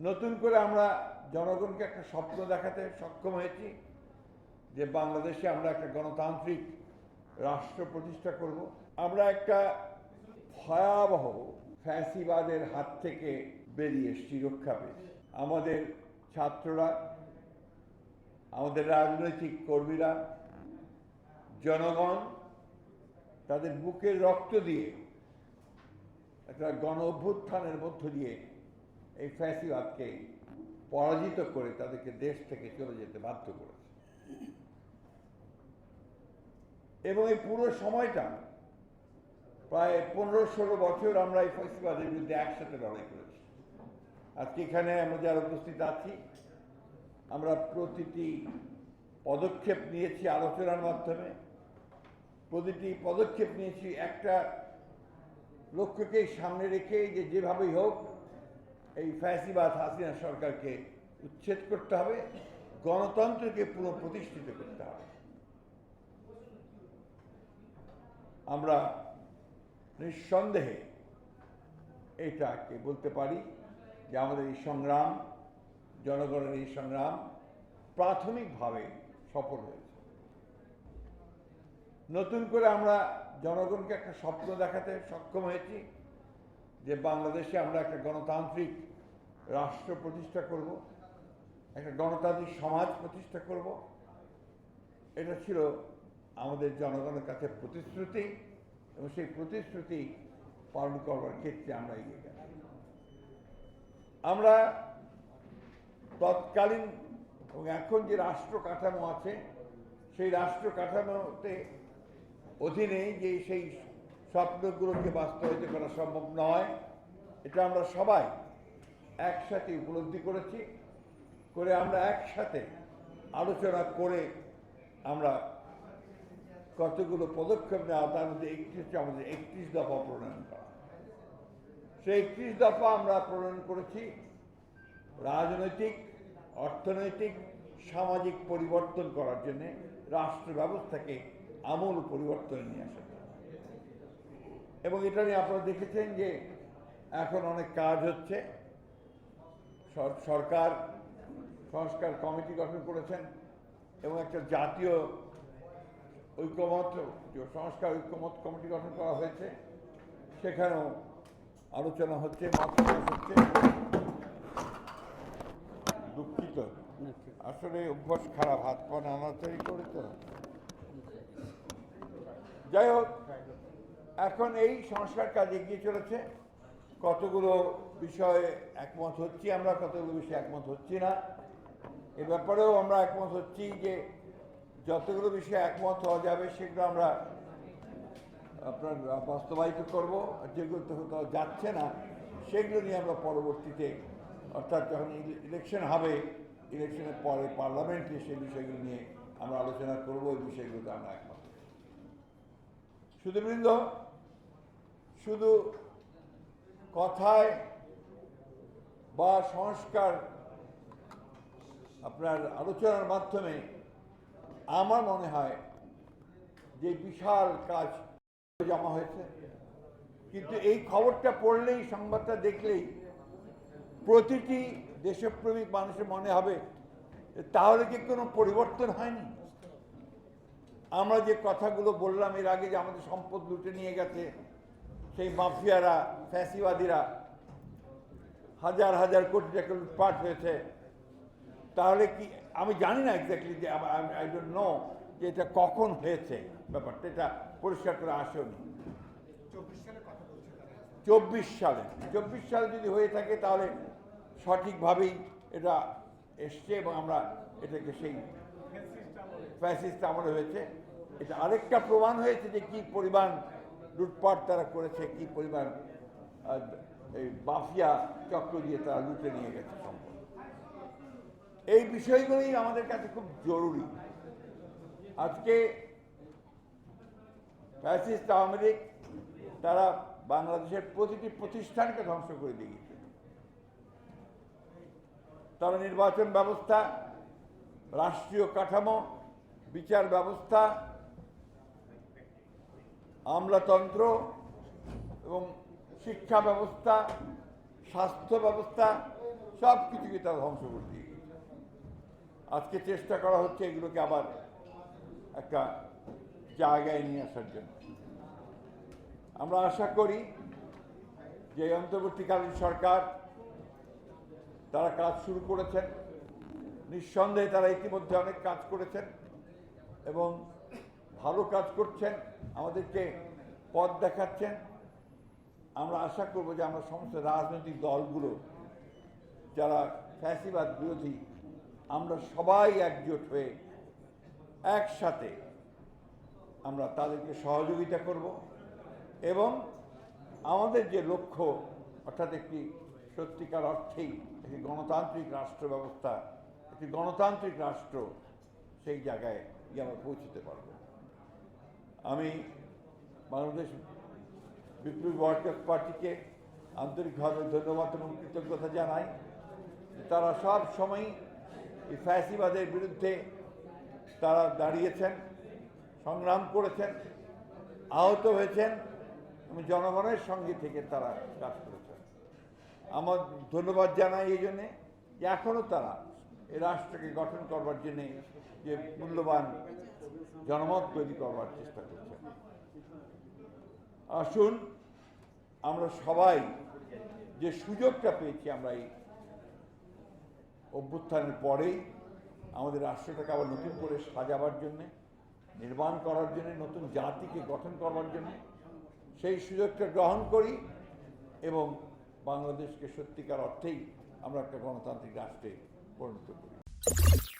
নতুন করে আমরা জনগণকে একটা স্বপ্ন দেখাতে সক্ষম হয়েছি যে বাংলাদেশে আমরা একটা গণতান্ত্রিক রাষ্ট্র প্রতিষ্ঠা করব। আমরা একটা ভয়াবহ ফ্যাসিবাদের হাত থেকে বেরিয়ে এসছি রক্ষা পেয়েছি। আমাদের ছাত্ররা, আমাদের রাজনৈতিক কর্মীরা, জনগণ তাদের বুকের রক্ত দিয়ে একটা গণ অভ্যুত্থানের মধ্য দিয়ে এই ফ্যাসিবাদকে পরাজিত করে তাদেরকে দেশ থেকে চলে যেতে বাধ্য করেছে। এবং এই পুরো সময়টা প্রায় পনেরো ষোলো বছর আমরা এই ফ্যাসিবাদের বিরুদ্ধে একসাথে লড়াই করেছি। আজকে এখানে আমরা যারা উপস্থিত আছি, আমরা প্রতিটি পদক্ষেপ নিয়েছি আলোচনার মাধ্যমে। প্রতিটি পদক্ষেপ নিয়েছি একটা লক্ষ্যকে সামনে রেখে যে যেভাবেই হোক এই ফ্যাসিবাদ হাসিনা সরকারকে উচ্ছেদ করতে হবে, গণতন্ত্রকে পুনঃপ্রতিষ্ঠিত করতে হবে। আমরা নিঃসন্দেহে এটাকে বলতে পারি যে আমাদের এই সংগ্রাম, জনগণের এই সংগ্রাম প্রাথমিকভাবে সফল হয়েছে। নতুন করে আমরা জনগণকে একটা স্বপ্ন দেখাতে সক্ষম হয়েছি। যে বাংলাদেশে আমরা একটা গণতান্ত্রিক রাষ্ট্র প্রতিষ্ঠা করব, একটা গণতান্ত্রিক সমাজ প্রতিষ্ঠা করব, এটা ছিল আমাদের জনগণের কাছে প্রতিশ্রুতি এবং সেই প্রতিশ্রুতি পালন করবার ক্ষেত্রে আমরা এগিয়ে গেছি আমরা তৎকালীন এবং এখন যে রাষ্ট্র কাঠামো আছে, সেই রাষ্ট্র কাঠামোতে অধীনে যে সেই স্বপ্নগুলোকে বাস্তবায়িত করা সম্ভব নয়। এটা আমরা সবাই একসাথে উপলব্ধি করেছি। করে আমরা একসাথে আলোচনা করে আমরা কতগুলো পদক্ষেপ নেওয়া, তার মধ্যে একটি হচ্ছে আমাদের একত্রিশ দফা প্রণয়ন করা। সেই একত্রিশ দফা আমরা প্রণয়ন করেছি রাজনৈতিক, অর্থনৈতিক, সামাজিক পরিবর্তন করার জন্যে, রাষ্ট্র ব্যবস্থাকে আমূল পরিবর্তন নিয়ে জন্য। এবং এটা নিয়ে আপনারা দেখেছেন যে এখন অনেক কাজ হচ্ছে। সরকার, সংস্কার কমিটি গঠন করেছেন এবং একটা জাতীয় ঐক্যমত সংস্কার ঐক্যমত কমিটি গঠন করা হয়েছে। সেখানেও আলোচনা হচ্ছে হচ্ছে। দুঃখিত। আসলে অভ্যাস খারাপ হাত পা নাড়াচাড়ি করে তো। যাই হোক এখন এই সংস্কার কাজ এগিয়ে চলেছে। কতগুলো বিষয়ে একমত হচ্ছি আমরা, কতগুলো বিষয়ে একমত হচ্ছি না, এ ব্যাপারেও আমরা একমত হচ্ছি যে যতগুলো বিষয়ে একমত হওয়া যাবে সেগুলো আমরা, আপনার, বাস্তবায়িত করব। আর যেগুলোতে কোথাও যাচ্ছে না, সেগুলো নিয়ে আমরা পরবর্তীতে, অর্থাৎ যখন ইলেকশন হবে, ইলেকশনের পরে পার্লামেন্টে সেই বিষয়গুলো নিয়ে আমরা আলোচনা করব ওই বিষয়গুলোতে আমরা একমত। শুধু বৃন্দ শুধু কথায় বা সংস্কার আপনার আলোচনার মাধ্যমে আমার মনে হয় যে বিশাল কাজ জমা হয়েছে। কিন্তু এই খবরটা পড়লেই, সংবাদটা দেখলেই প্রতিটি দেশপ্রেমিক মানুষের মনে হবে তাহলে কি কোনো পরিবর্তন হয়নি? আমরা যে কথাগুলো বললাম এর আগে যে আমাদের সম্পদ লুটে নিয়ে গেছে সেই মাফিয়ারা ফ্যাসিবাদীরা হাজার হাজার কোটি টাকা লুটপাট হয়েছে। তাহলে কি আমি জানি না এক্স্যাক্টলি যে আই ডোন্ট নো যে এটা কখন হয়েছে ব্যাপারটা এটা পরিষ্কার করে আসেনি চব্বিশ সালে চব্বিশ সালে যদি হয়ে থাকে তাহলে সঠিকভাবেই এটা এসছে এবং আমরা এটাকে সেই ফ্যাসিস্ট আমলে হয়েছে। এটা আরেকটা প্রমাণ হয়েছে যে কি পরিমাণ লুটপাট তারা করেছে, কি পরিমাণ এই মাফিয়া চক্র দিয়ে তারা লুটে নিয়ে গেছে সম্পদ। এই বিষয়গুলোই আমাদের কাছে খুব জরুরি। আজকে ফ্যাসিস্ট আওয়ামী লীগ তারা বাংলাদেশের প্রতিটি প্রতিষ্ঠানকে ধ্বংস করে দিয়েছে। তারা নির্বাচন ব্যবস্থা, রাষ্ট্রীয় কাঠামো, বিচার ব্যবস্থা আমলাতন্ত্র এবং শিক্ষা ব্যবস্থা, স্বাস্থ্য ব্যবস্থা সব কিছুকে তারা ধ্বংস করে দিয়ে আজকে চেষ্টা করা হচ্ছে এগুলোকে আবার একটা জায়গায় নিয়ে আসার জন্য। আমরা আশা করি যে অন্তর্বর্তীকালীন সরকার তারা কাজ শুরু করেছেন। নিঃসন্দেহে তারা ইতিমধ্যে অনেক কাজ করেছেন এবং ভালো কাজ করছেন। আমাদেরকে পথ দেখাচ্ছেন। আমরা আশা করব যে আমরা সমস্ত রাজনৈতিক দলগুলো, যারা ফ্যাসিবাদ বিরোধী, আমরা সবাই একজোট হয়ে একসাথে আমরা তাদেরকে সহযোগিতা করব এবং আমাদের যে লক্ষ্য, অর্থাৎ একটি সত্যিকার অর্থেই একটি গণতান্ত্রিক রাষ্ট্র ব্যবস্থা, একটি গণতান্ত্রিক রাষ্ট্র, সেই জায়গায় গিয়ে আমরা পৌঁছতে পারব। আমি বাংলাদেশ বিপ্লবী ওয়ার্কার্স পার্টিকে আন্তরিকভাবে ধন্যবাদ এবং কৃতজ্ঞতা জানাই তারা সব সময় এই ফ্যাসিবাদের বিরুদ্ধে তারা দাঁড়িয়েছেন, সংগ্রাম করেছেন, আহত হয়েছেন এবং জনগণের সঙ্গে থেকে তারা কাজ করেছেন। আমার ধন্যবাদ জানাই এই জন্যে যে এখনও তারা এই রাষ্ট্রকে গঠন করবার জন্যে যে মূল্যবান জনমত তৈরি করবার চেষ্টা করছেন আসুন, আমরা সবাই যে সুযোগটা পেয়েছি আমরা এই অভ্যুত্থানের পরেই আমাদের রাষ্ট্রটাকে আবার নতুন করে সাজাবার জন্যে, নির্মাণ করার জন্য, নতুন জাতিকে গঠন করবার জন্য সেই সুযোগটা গ্রহণ করি এবং বাংলাদেশকে সত্যিকার অর্থেই আমরা একটা গণতান্ত্রিক রাষ্ট্রে পরিণত করি